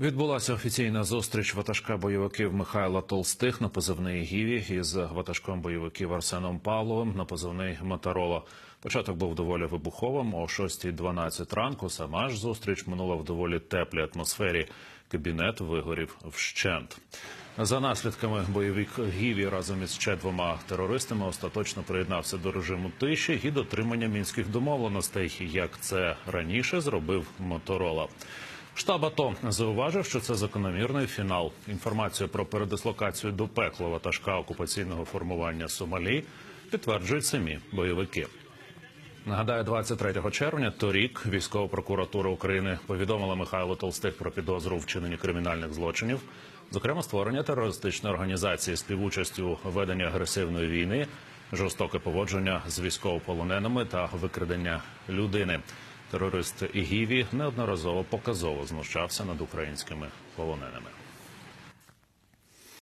Відбулася офіційна зустріч ватажка бойовиків Михайла Толстих на позивний Гіві із ватажком бойовиків Арсеном Павловим на позивний Моторола. Початок був доволі вибуховим. О 6.12 ранку сама ж зустріч минула в доволі теплій атмосфері. Кабінет вигорів вщент. За наслідками бойовик Гіві разом із ще двома терористами остаточно приєднався до режиму тиші і дотримання мінських домовленостей, як це раніше зробив Моторола. Штаб АТО зауважив, що це закономірний фінал. Інформацію про передислокацію до пекла ватажка окупаційного формування Сомалі підтверджують самі бойовики. Нагадаю, 23 червня торік військова прокуратура України повідомила Михайлу Толстих про підозру у вчиненні кримінальних злочинів, зокрема створення терористичної організації співучастю у веденні агресивної війни, жорстоке поводження з військовополоненими та викрадення людини. Терорист Ігіві неодноразово показово знущався над українськими полоненими.